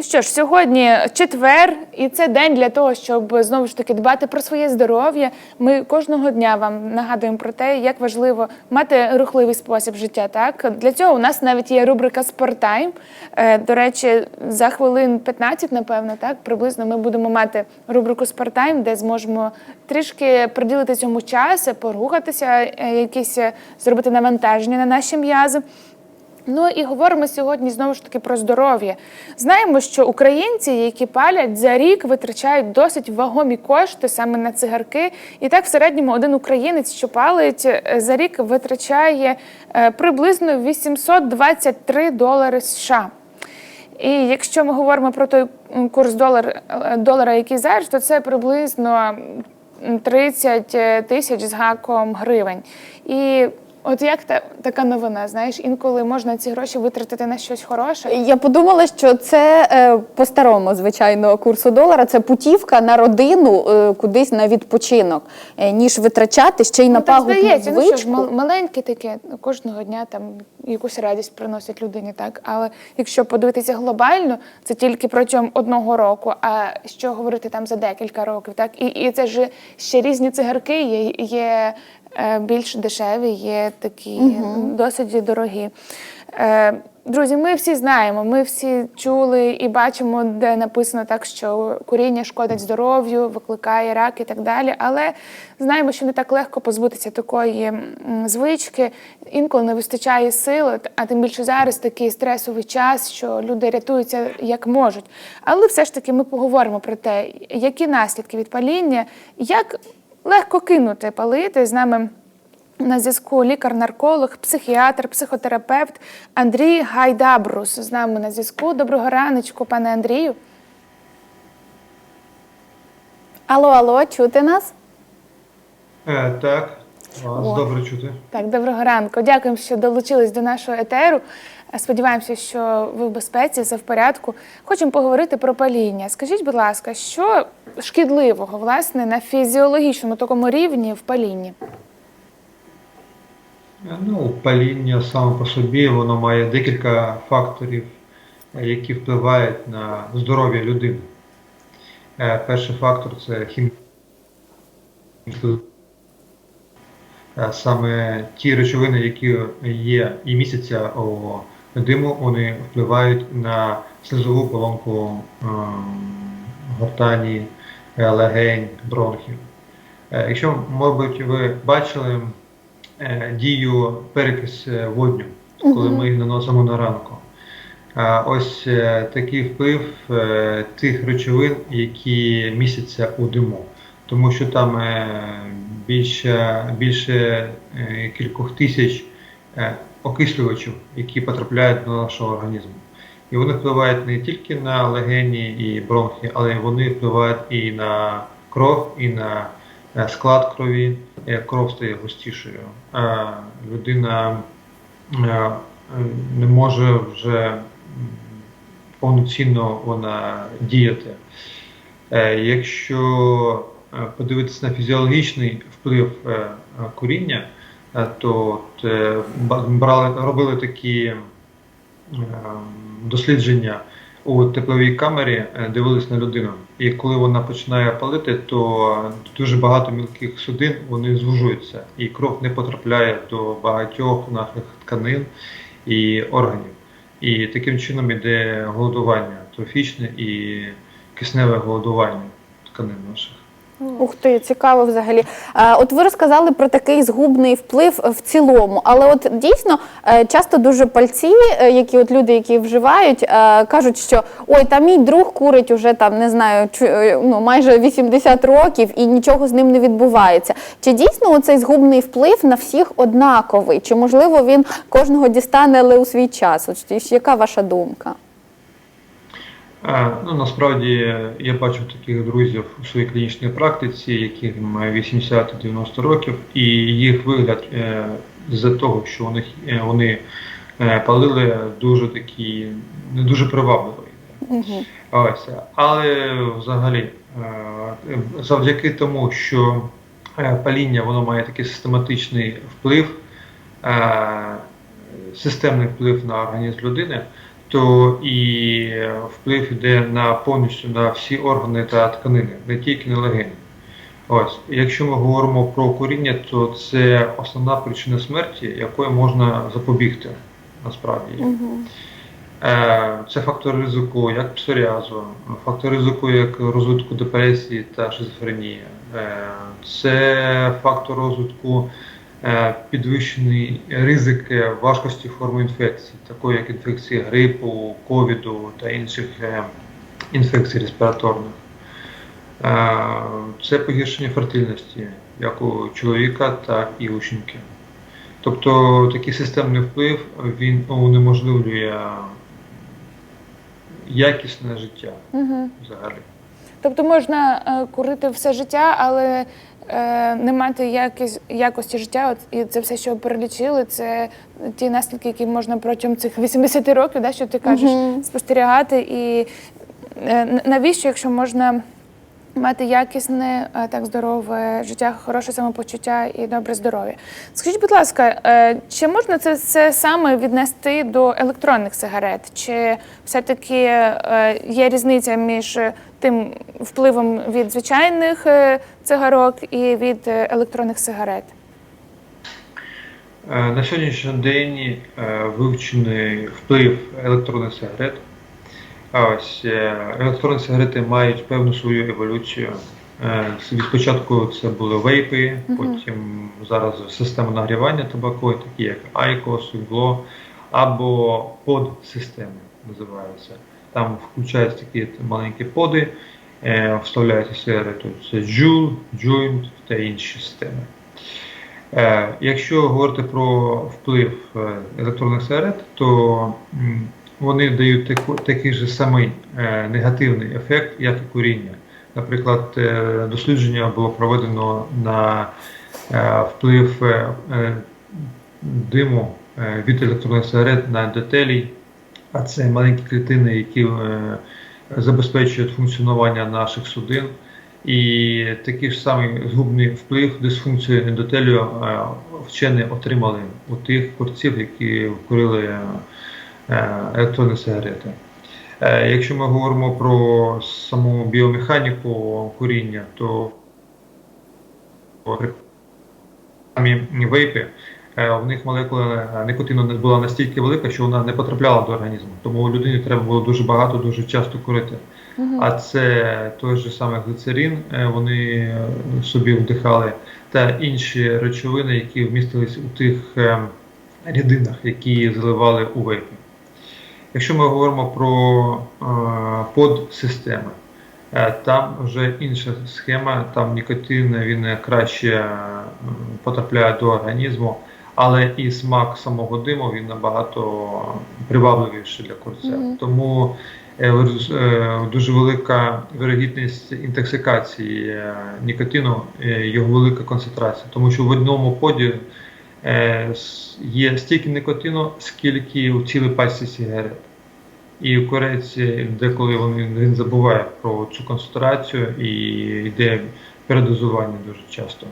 Ну що ж, сьогодні четвер, і це день для того, щоб знову ж таки дбати про своє здоров'я. Ми кожного дня вам нагадуємо про те, як важливо мати рухливий спосіб життя. Так для цього у нас навіть є рубрика Спорттайм. Е, До речі, за хвилин 15, напевно, так приблизно ми будемо мати рубрику Спорттайм, де зможемо трішки приділити цьому час, порухатися, е, якісь е, зробити навантаження на наші м'язи. Ну і говоримо сьогодні знову ж таки про здоров'я. Знаємо, що українці, які палять за рік, витрачають досить вагомі кошти саме на цигарки. І так, в середньому, один українець, що палить е, за рік, витрачає е, приблизно 823 долари США. І якщо ми говоримо про той курс долар, е, долара, який зараз, то це приблизно 30 тисяч з гаком гривень. І от як та, така новина, знаєш, інколи можна ці гроші витратити на щось хороше. Я подумала, що це е, по старому, звичайно, курсу долара. Це путівка на родину е, кудись на відпочинок, е, ніж витрачати ще й на Ну, пагубну здається, ну що ж, звичку. мал- маленьке таке, кожного дня там якусь радість приносить людині, так. Але якщо подивитися глобально, це тільки протягом одного року. А що говорити там за декілька років, так? І, і це ж ще різні цигарки є, є більш дешеві, є такі досить дорогі. Е, Друзі, ми всі знаємо, ми всі чули і бачимо, де написано так, що куріння шкодить здоров'ю, викликає рак і так далі. Але знаємо, що не так легко позбутися такої звички. Інколи не вистачає сили, а тим більше зараз такий стресовий час, що люди рятуються як можуть. Але все ж таки ми поговоримо про те, які наслідки від паління, як легко кинути палити з нами. На зв'язку лікар-нарколог, психіатр, психотерапевт Андрій Гайдабрус з нами на зв'язку. Доброго раночку, пане Андрію. Алло, алло, чути нас? Е, так, вас О. добре чути. Так, доброго ранку. Дякуємо, що долучились до нашого етеру. Сподіваємося, що ви в безпеці, все в порядку. Хочемо поговорити про паління. Скажіть, будь ласка, що шкідливого власне на фізіологічному такому рівні в палінні? Е, Ну, паління саме по собі воно має декілька факторів, е, які впливають на здоров'я людини. Е, Перший фактор це хімія. Саме ті речовини, які є і містяться у диму, вони впливають на слизову колонку ем, гортані, е, легень, бронхів. Е, Якщо, мабуть, ви бачили е, дію перекис водню, коли ми їх наносимо на ранку. Ось такий вплив тих речовин, які містяться у диму, тому що там більше, більше кількох тисяч окислювачів, які потрапляють до нашого організму. І вони впливають не тільки на легені і бронхи, але вони впливають і на кров, і на е, склад крові. Е, Кров стає густішою. Е, Людина не може вже повноцінно вона діяти. Якщо подивитися на фізіологічний вплив куріння, то от, е, брали, робили такі е, дослідження у тепловій камері, е, дивились на людину. І коли вона починає палити, то дуже багато мілких судин вони звужуються, і кров не потрапляє до багатьох наших тканин і органів. І таким чином іде голодування трофічне і кисневе голодування тканин наших. Ух ти, цікаво взагалі. Е, От ви розказали про такий згубний вплив в цілому, але от дійсно е, часто дуже пальці, е, які от люди, які вживають, кажуть, що ой, та мій друг курить уже там, не знаю, ну майже 80 років і нічого з ним не відбувається. Чи дійсно цей згубний вплив на всіх однаковий? Чи можливо він кожного дістане, але у свій час? От яка ваша думка? Ну, насправді я бачу таких друзів у своїй клінічній практиці, має 80-90 років, і їх вигляд е, з-за того, що е, вони е, палили дуже такі не дуже привабливий. Угу. Ось, але взагалі, завдяки тому, що паління воно має такий систематичний вплив, системний вплив на організм людини, то і вплив йде на повністю на всі органи та тканини, не тільки на легені. Ось, якщо ми говоримо про куріння, то це основна причина смерті, якої можна запобігти насправді. Е, Це фактор ризику як псоріазу, фактор ризику як розвитку депресії та шизофренії. Е, Це фактор розвитку е, підвищений ризик важкості форми інфекцій, такої як інфекції грипу, ковіду та інших е, інфекцій респіраторних. Е, Це погіршення фертильності як у чоловіка, так і у жінки. Тобто такий системний вплив він унеможливлює якісне життя взагалі. Тобто можна е, курити все життя, але е, не мати якісь, якості життя. От, і це все, що перелічили, це ті наслідки, які можна протягом цих 80 років, да, що ти кажеш, спостерігати. І е, навіщо, якщо можна мати якісне, е, так здорове життя, хороше самопочуття і добре здоров'я. Скажіть, будь ласка, е, чи можна це, це саме віднести до електронних сигарет? Чи все-таки е, є різниця між тим впливом від звичайних цигарок і від електронних сигарет? На сьогоднішній день вивчений вплив електронних сигарет. Ось е, електронні сигарети мають певну свою еволюцію. Е, Від спочатку це були вейпи, потім зараз система нагрівання табаку, такі як IQOS, Hublot, або подсистеми називаються. Там включаються такі маленькі поди, е, вставляються сигарету. Це Juul, Joint та інші системи. Е, Якщо говорити про вплив е, електронних сигарет, то вони дають таку- такий же самий е, негативний ефект, як і куріння. Наприклад, е, дослідження було проведено на е, вплив е, е, диму е, від електронних сигарет на ендотелій, а це маленькі клітини, які е, забезпечують функціонування наших судин. І такий ж самий згубний вплив дисфункцію ендотелію е, вчені отримали у тих курців, які курили е, електронні сигарети. Е, Якщо ми говоримо про саму біомеханіку куріння, то самі вейпи, е, в них молекула никотину не була настільки велика, що вона не потрапляла до організму. Тому людині треба було дуже багато, дуже часто курити. А це той же самий глицерин, е, вони е, собі вдихали, та інші речовини, які вмістились у тих е, рідинах, які заливали у вейпи. Якщо ми говоримо про е, подсистеми, е, там вже інша схема, там нікотин він краще е, потрапляє до організму, але і смак самого диму він набагато привабливіший для курця. Тому е, вироз- е, дуже велика вирогідність інтоксикації е, нікотину, е, його велика концентрація, тому що в одному поді є стільки нікотину, скільки у цілій пачці сигарет. І в кореці деколи він, він забуває про цю концентрацію і йде передозування дуже часто.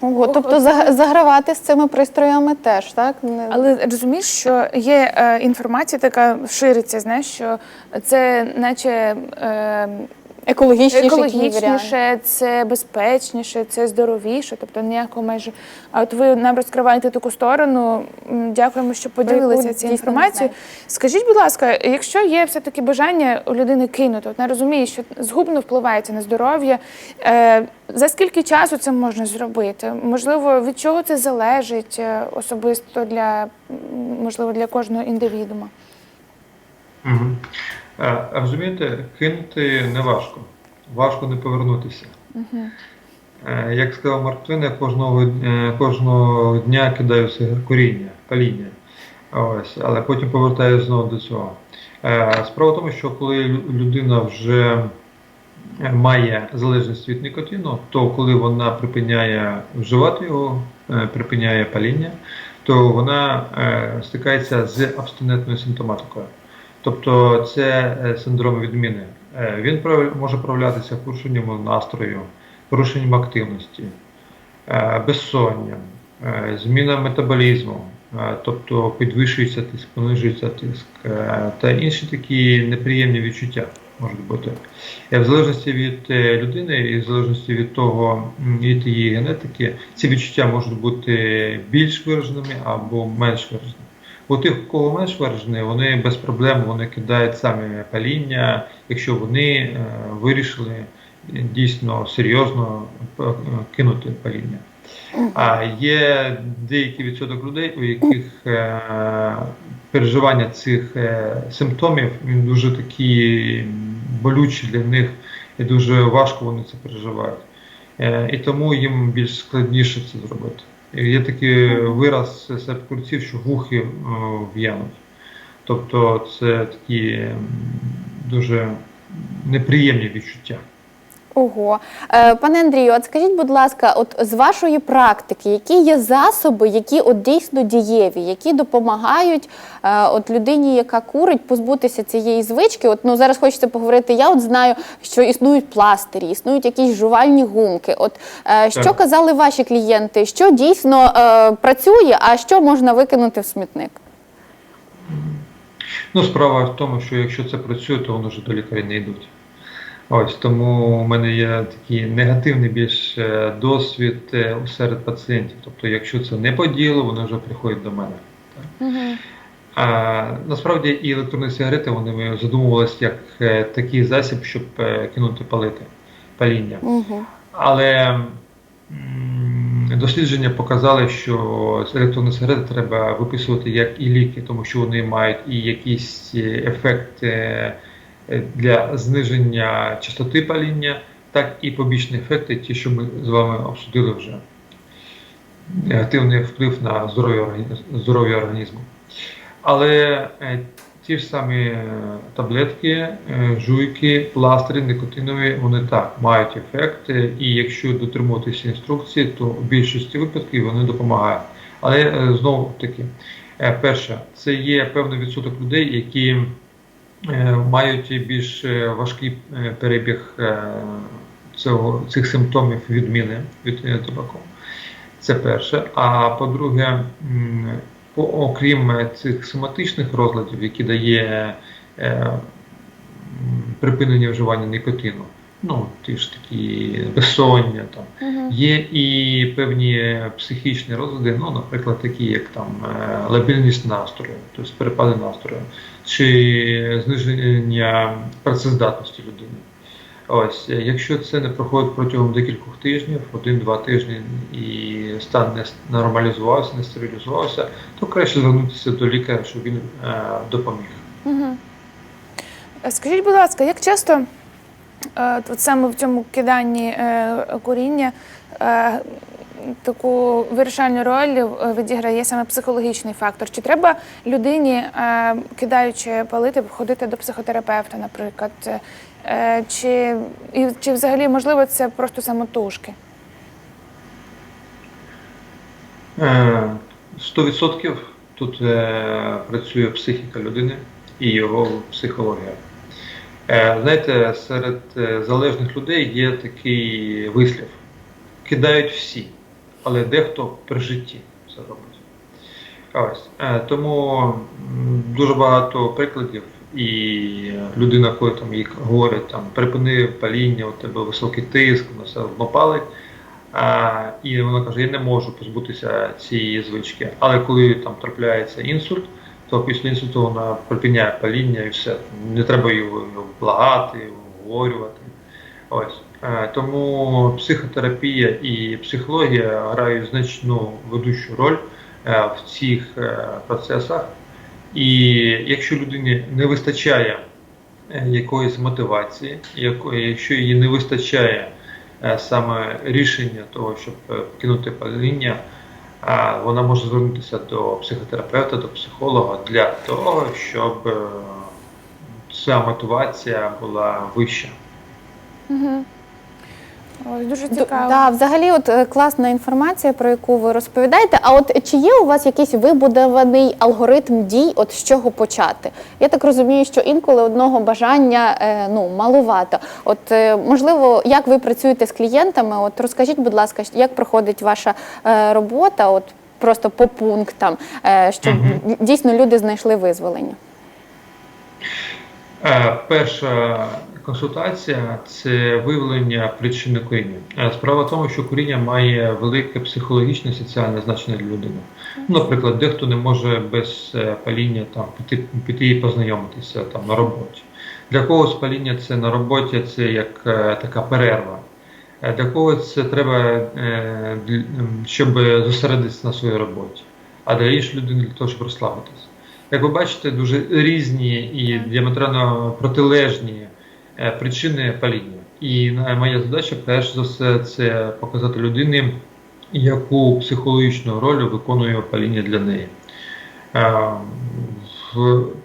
Ого, тобто за- загравати з цими пристроями теж, так? Але розумієш, що є е, інформація, така шириться, знаєш, що це наче е, екологічніше, екологічніше, це безпечніше, це здоровіше, тобто ніякого майже. А от ви нам розкриваєте таку сторону. Дякуємо, що поділилися цією інформацією. Скажіть, будь ласка, якщо є все-таки бажання у людини кинути, от вона розуміє, що згубно впливається на здоров'я, е, за скільки часу це можна зробити? Можливо, від чого це залежить е, особисто для можливо для кожного індивідуума? Угу. Розумієте, кинути не важко. Важко не повернутися. Е, Як сказав Марк Твен, я кожного, е, кожного дня кидаю сигар- коріння, паління. Ось, але потім повертаюся знову до цього. Е, Справа в тому, що коли людина вже е, має залежність від нікотину, то коли вона припиняє вживати його, припиняє паління, то вона стикається з абстинентною симптоматикою. Тобто це е, синдром відміни. Е, Він може проявлятися порушенням настрою, порушенням активності, е, безсонням, зміна метаболізму, тобто підвищується тиск, понижується тиск та інші такі неприємні відчуття можуть бути. В залежності від людини і в залежності від того, від її генетики, ці відчуття можуть бути більш вираженими або менш вираженими. У тих, у кого менш виражені, вони без проблем вони кидають самі паління, якщо вони е, вирішили дійсно серйозно е, кинути паління. А є деякий відсоток людей, у яких е, переживання цих симптомів він дуже такі болючі для них і дуже важко вони це переживають. І тому їм більш складніше це зробити. Є такий вираз серед курців, що вухи е, в'януть. Тобто це такі дуже неприємні відчуття. Ого. Е, Пане Андрію, от скажіть, будь ласка, от з вашої практики, які є засоби, які от дійсно дієві, які допомагають е, от людині, яка курить, позбутися цієї звички? От ну зараз хочеться поговорити. Я от знаю, що існують пластирі, існують якісь жувальні гумки. От е, що Так. казали ваші клієнти? Що дійсно е, працює, а що можна викинути в смітник? Ну, справа в тому, що якщо це працює, то вони вже до лікаря не йдуть. Ось тому у мене є такий негативний більш е, досвід е, серед пацієнтів. Тобто, якщо це не по ділу, вони вже приходять до мене. А, насправді і електронні сигарети вони задумувалися як е, такий засіб, щоб кинути палити паління. Угу. Але дослідження показали, що електронні сигарети треба виписувати як і ліки, тому що вони мають і якийсь е, ефект е, е, для зниження частоти паління, так і побічні ефекти, ті, що ми з вами обсудили вже. Негативний вплив на здоров'я організму. Але е, ті ж самі е, таблетки, е, жуйки, пластирі, никотинові, вони так мають ефект, е, і якщо дотримуватися інструкції, то в більшості випадків вони допомагають. Але е, знову таки, е, перше, це є певний відсоток людей, які е, мають більш е, важкий е, перебіг е, цього, цих симптомів відміни від е, табаку. Це перше. А по-друге, по- окрім е, цих соматичних розладів, які дає е, припинення вживання никотину, ну, ті ж такі безсоння, там, є і певні психічні розлади, ну, наприклад, такі як там е, лабільність настрою, тобто перепади настрою, чи зниження працездатності людини. Ось, е, якщо це не проходить протягом декількох тижнів, один-два тижні, і стан не нормалізувався, не стерилізувався, то краще звернутися до лікаря, щоб він е, допоміг. Скажіть, будь ласка, як часто от саме в цьому киданні е, куріння е, таку вирішальну роль е, відіграє саме психологічний фактор? Чи треба людині, е, кидаючи палити, ходити до психотерапевта, наприклад? Е, Чи, і, чи взагалі можливо це просто самотужки? Е, 100% тут е, працює психіка людини і його психологія. Е, знаєте, серед е, залежних людей є такий вислів: кидають всі, але дехто при житті це робить. Ось. Е, тому дуже багато прикладів, і людина, коли там їй говорять, там припини паління, у тебе високий тиск, воно все одно і вона каже, я не можу позбутися цієї звички. Але коли там трапляється інсульт, то після інсульту вона припиняє паління і все. Не треба його благати, обговорювати. Ось. Е, Тому психотерапія і психологія грають значну ведучу роль е, в цих е, процесах. І якщо людині не вистачає якоїсь мотивації, якщо їй не вистачає саме рішення того, щоб кинути паління, вона може звернутися до психотерапевта, до психолога для того, щоб е, ця мотивація була вища. Ось дуже цікаво. Да, взагалі, от е, класна інформація, про яку ви розповідаєте. А от чи є у вас якийсь вибудований алгоритм дій, от з чого почати? Я так розумію, що інколи одного бажання е, ну малувато. От е, можливо, як ви працюєте з клієнтами? От розкажіть, будь ласка, як проходить ваша е, робота? От просто по пунктам, е, щоб дійсно люди знайшли визволення? Е, Перша консультація це виявлення причини куріння. Е, Справа в тому, що куріння має велике психологічне і соціальне значення для людини. Ну, Наприклад, дехто не може без е, паління там піти, піти і познайомитися там на роботі. Для когось паління це на роботі, це як е, така перерва. Е, Для когось це треба, е, щоб зосередитися на своїй роботі, а для іншої людини для того, щоб розслабитися. Як ви бачите, дуже різні і діаметрально протилежні е, причини паління. І е, моя задача, перш за все, це показати людині, яку психологічну роль виконує паління для неї. Е,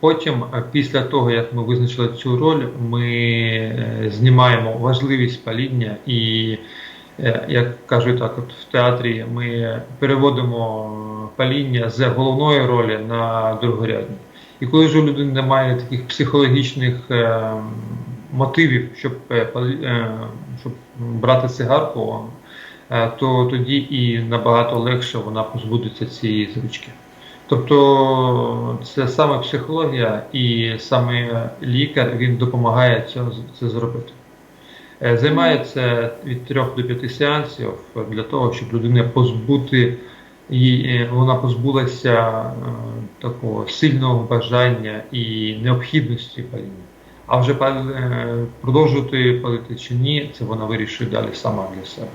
Потім, е, після того, як ми визначили цю роль, ми е, знімаємо важливість паління і, е, як кажуть так, от в театрі, ми переводимо паління з головної ролі на другорядні. І коли ж у людини немає таких психологічних е, мотивів, щоб, е, е, щоб брати цигарку, е, то тоді і набагато легше вона позбудеться цієї звички. Тобто це саме психологія і саме лікар він допомагає це, це зробити. Займається від 3 до 5 сеансів для того, щоб людина позбути е, вона позбулася такого сильного бажання і необхідності паління. А вже е, продовжувати палити чи ні, це вона вирішує далі сама для себе.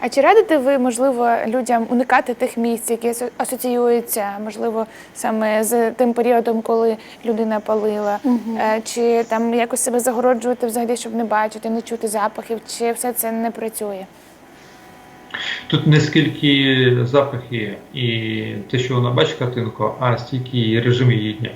А чи радите ви, можливо, людям уникати тих місць, які асоціюються, можливо, саме з тим періодом, коли людина палила? Е, Чи там якось себе загороджувати взагалі, щоб не бачити, не чути запахів, чи все це не працює? Тут не скільки запахи і те, що вона бачить картинку, а стільки режим її дня.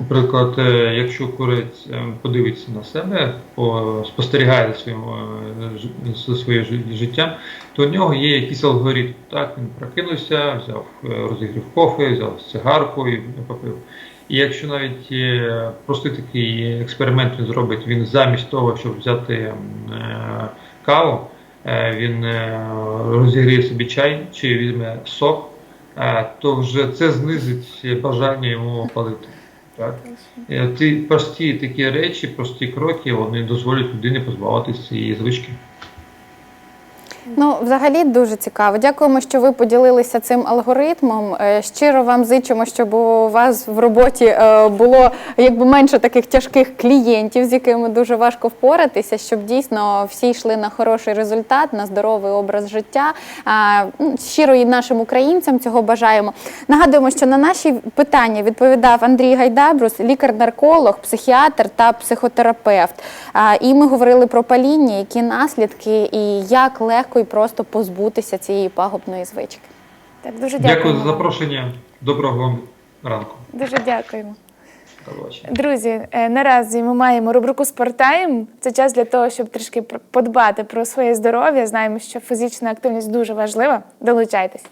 Наприклад, е, якщо курець е, подивиться на себе, по- спостерігає за своїм, е, за своїм жи- життям, то в нього є якийсь алгоритм. Так, він прокинувся, взяв, розігрів кофе, взяв цигарку і попив. І якщо навіть простий такий експеримент він зробить, він замість того, щоб взяти каву, він розігріє собі чай чи візьме сок, то вже це знизить бажання йому палити. Так? ці Ті прості такі речі, прості кроки, вони дозволять людині позбавитися цієї звички. Ну, взагалі дуже цікаво. Дякуємо, що ви поділилися цим алгоритмом. Е, Щиро вам зичимо, щоб у вас в роботі е, було якби менше таких тяжких клієнтів, з якими дуже важко впоратися, щоб дійсно всі йшли на хороший результат, на здоровий образ життя. Ну, Щиро і нашим українцям цього бажаємо. Нагадуємо, що на наші питання відповідав Андрій Гайдабрус, лікар-нарколог, психіатр та психотерапевт. І ми говорили про паління, які наслідки і як легко і просто позбутися цієї пагубної звички. Так, дуже Дякую дякуємо. за запрошення. Доброго вам ранку. Дуже дякуємо. Друзі, е, наразі ми маємо рубрику «Спортайм». Це час для того, щоб трішки подбати про своє здоров'я. Знаємо, що фізична активність дуже важлива. Долучайтесь.